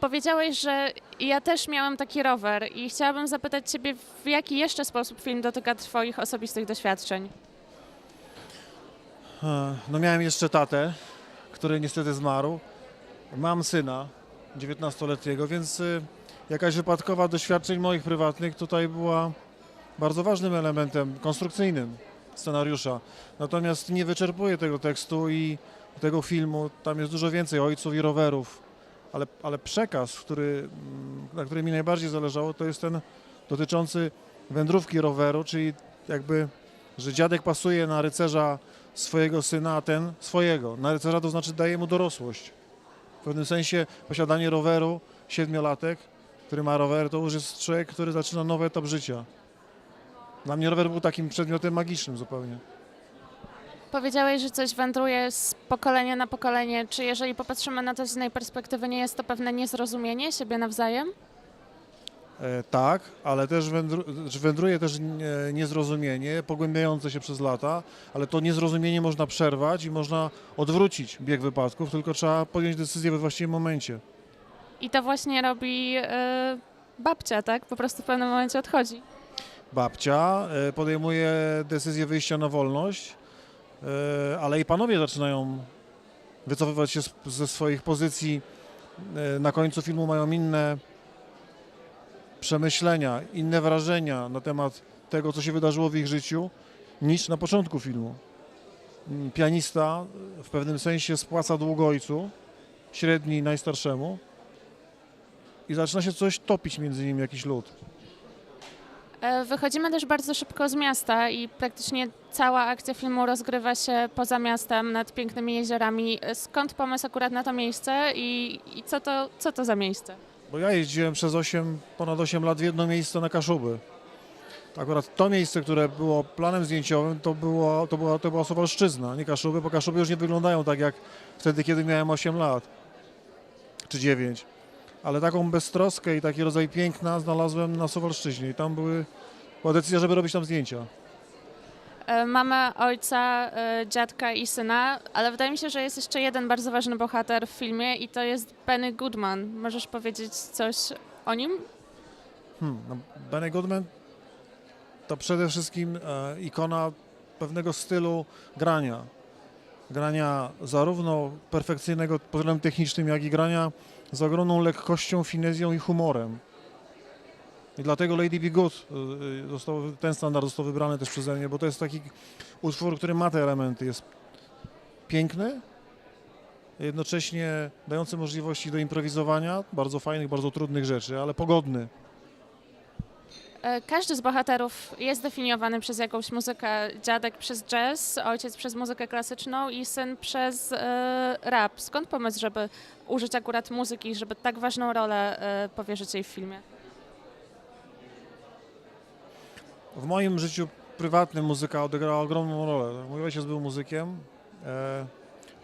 Powiedziałeś, że ja też miałam taki rower i chciałabym zapytać Ciebie, w jaki jeszcze sposób film dotyka Twoich osobistych doświadczeń? E, No miałem jeszcze tatę, który niestety zmarł. Mam syna 19-letniego, więc y, jakaś wypadkowa doświadczeń moich prywatnych tutaj była bardzo ważnym elementem konstrukcyjnym scenariusza. Natomiast nie wyczerpuje tego tekstu i tego filmu. Tam jest dużo więcej ojców i rowerów, ale, ale przekaz, który, mm, na którym mi najbardziej zależało, to jest ten dotyczący wędrówki roweru, czyli jakby, że dziadek pasuje na rycerza swojego syna, a ten swojego. Na rycerza to znaczy daje mu dorosłość. W pewnym sensie posiadanie roweru, siedmiolatek, który ma rower, to już jest człowiek, który zaczyna nowy etap życia. Dla mnie rower był takim przedmiotem magicznym zupełnie. Powiedziałeś, że coś wędruje z pokolenia na pokolenie. Czy jeżeli popatrzymy na to z innej perspektywy, nie jest to pewne niezrozumienie siebie nawzajem? E, tak, ale też wędru, że wędruje też nie- niezrozumienie, pogłębiające się przez lata, ale to niezrozumienie można przerwać i można odwrócić bieg wypadków, tylko trzeba podjąć decyzję we właściwym momencie. I to właśnie robi yy, babcia, tak? Po prostu w pewnym momencie odchodzi. babcia e, podejmuje decyzję wyjścia na wolność, e, ale i panowie zaczynają wycofywać się ze swoich pozycji. E, Na końcu filmu mają inne przemyślenia, inne wrażenia na temat tego, co się wydarzyło w ich życiu, niż na początku filmu. Mm, Pianista w pewnym sensie spłaca dług ojcu, średni najstarszemu, i zaczyna się coś topić między nimi, jakiś lód. E, Wychodzimy też bardzo szybko z miasta i praktycznie cała akcja filmu rozgrywa się poza miastem, nad pięknymi jeziorami. E, Skąd pomysł akurat na to miejsce i, i co, to, co to za miejsce? Bo ja jeździłem przez 8, ponad 8 lat w jedno miejsce na Kaszuby. Akurat to miejsce, które było planem zdjęciowym, to, było, to, była, to była Suwalszczyzna, nie Kaszuby, bo Kaszuby już nie wyglądają tak jak wtedy, kiedy miałem 8 lat, czy 9. Ale taką beztroskę i taki rodzaj piękna znalazłem na Suwalszczyźnie i tam były, była decyzja, żeby robić tam zdjęcia. E, Mamy ojca, e, dziadka i syna, ale wydaje mi się, że jest jeszcze jeden bardzo ważny bohater w filmie i to jest Benny Goodman. Możesz powiedzieć coś o nim? Hmm, no Benny Goodman to przede wszystkim e, ikona pewnego stylu grania. Grania zarówno perfekcyjnego pod względem technicznym, jak i grania z ogromną lekkością, finezją i humorem. I dlatego Lady Be Good, e, został, ten standard został wybrany też przeze mnie, bo to jest taki utwór, który ma te elementy. Jest piękny, jednocześnie dający możliwości do improwizowania bardzo fajnych, bardzo trudnych rzeczy, ale pogodny. E, Każdy z bohaterów jest definiowany przez jakąś muzykę. Dziadek przez jazz, ojciec przez muzykę klasyczną i syn przez e, rap. Skąd pomysł, żeby użyć akurat muzyki, żeby tak ważną rolę e, powierzyć jej w filmie? W moim życiu prywatnym muzyka odegrała ogromną rolę. Mój ojciec był muzykiem.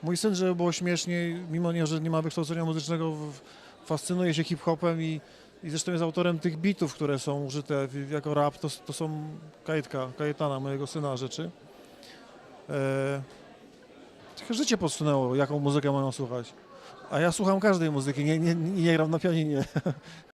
Mój syn, żeby było śmieszniej, mimo nie, że nie ma wykształcenia muzycznego, fascynuje się hip-hopem i, i zresztą jest autorem tych bitów, które są użyte jako rap. To, to są Kajetka, Kajetana, mojego syna, rzeczy. E, trochę życie podsunęło, jaką muzykę mają słuchać. A ja słucham każdej muzyki, nie, nie, nie gram na pianinie.